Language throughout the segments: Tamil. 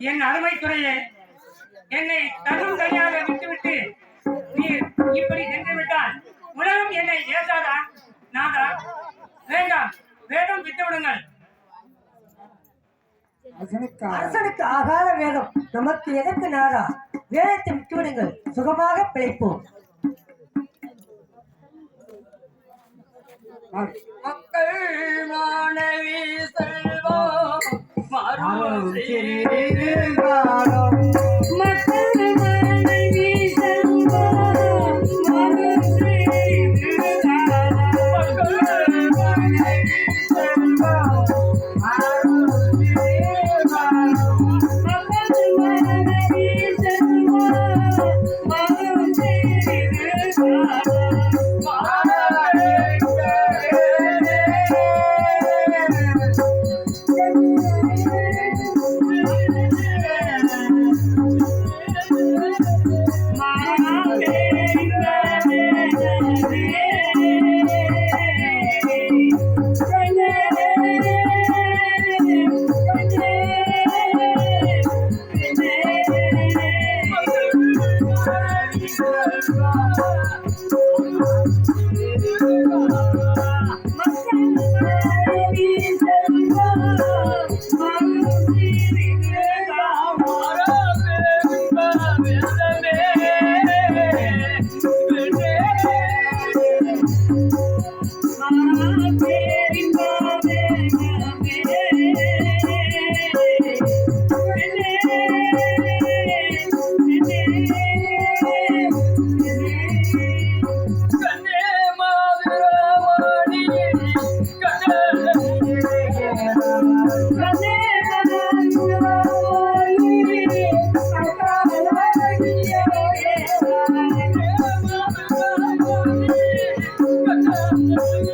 என் அருமை துறையே என்னை தன்னும் தனியாக விட்டுவிட்டு நீ இப்படி சென்று விட்டால் உலகம் என்னை ஏசாதா? நாதா? வேண்டாம். வேதம் விட்டு விடுங்கள். அரசனுக்கு ஆகார வேதம் நமக்கு எதற்கு நாடா வேதத்தை விட்டுவிடுங்கள் சுகமாக பிழைப்போம். மக்கள் மாணவி செல்வம் மறுபடி Thank you.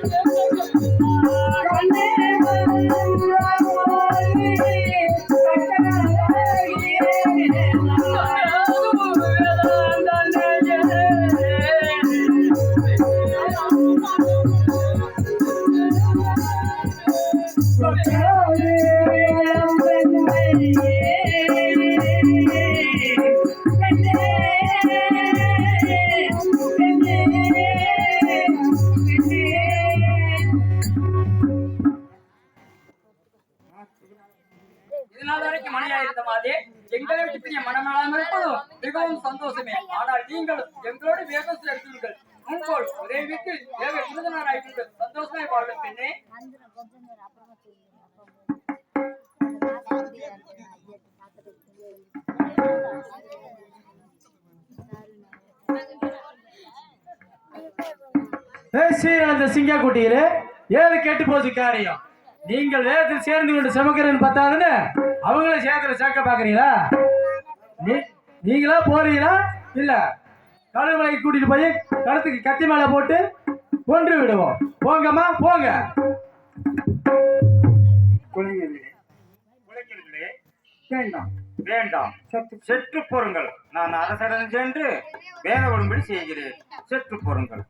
Thank you. சந்தோஷத்தில் வேகத்தில் எடுத்தீர்கள் முன்போல் ஒரே வீட்டில் ஏக விருந்தினர் ஆயிட்டீர்கள் சந்தோஷமே வாழ்க பெண்ணே. பேசுகிற அந்த சிங்கக்குட்டியிலே ஏது கெட்டு போச்சு காரியம். நீங்கள் வேதத்தில் சேர்ந்து கொண்டு சமக்கிறேன்னு பார்த்தாதுன்னு அவங்கள சேர்த்துல சேர்க்க பாக்குறீங்களா நீங்களா போறீங்களா? இல்ல. கழுமலைக்கு கூட்டிட்டு போய் கழுத்துக்கு கத்தி மேல போட்டு கொன்று விடுவோம். போங்கம்மா போங்க. வேண்டாம். வேண்டாம். சற்று பொருங்கள். நான் அரசடன் சென்று வேத ஒழுங்குபடி செய்கிறேன். செற்று பொருங்கள்.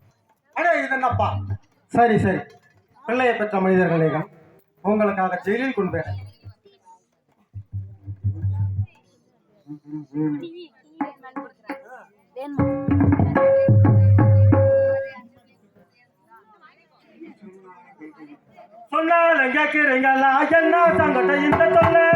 அடே இது என்னப்பா? சரி சரி. பிள்ளையை பெற்ற மனிதர்களே உங்களுக்காக ஜெயிலில் கொண்டு கேட்கிறீங்களா என்ன சங்கட்ட இந்த தொல்லை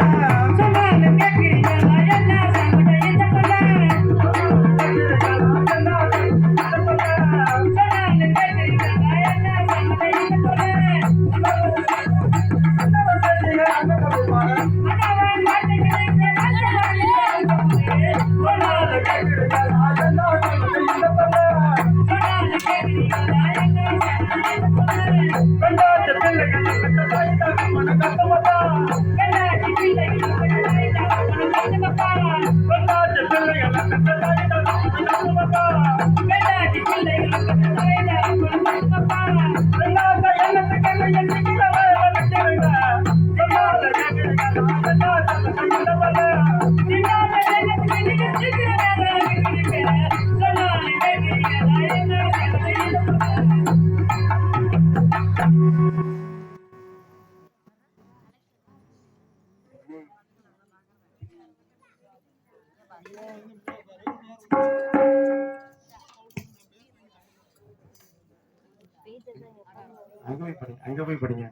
அங்க போய் படிங்க அங்க போய் படிங்க.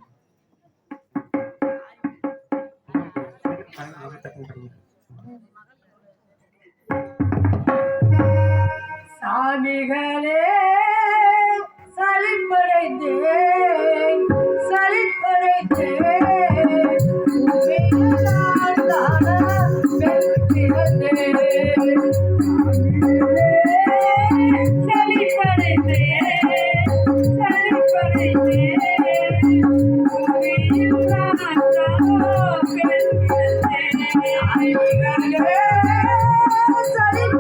சாமிகளே சலிப்படைந்தேன்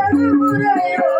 எது முறையோ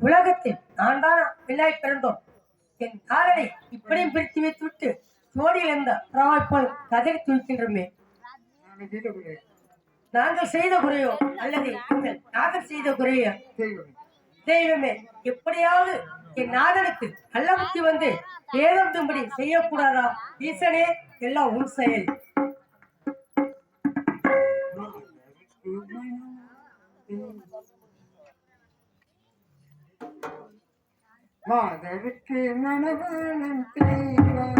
உலகத்தில் நான் தான் பிள்ளாய் பிறந்தோம். என் காதலை இப்படியும் பிரித்து வைத்து விட்டு ஜோடியில் இருந்த பரவாய் போல் கதறி துணிக்கின்றமே நாங்கள் செய்த குறையோ? அல்லது நாங்கள் செய்த குறையோ தெய்வமே. எப்படியாவது என் நாதனுக்கு நல்ல புத்தி வந்து ஏதம் தும்படி செய்யக்கூடாதா? ஈசனே எல்லாம் உன் செயல். மாதவிக்கு மனவாளம் தெய்வம்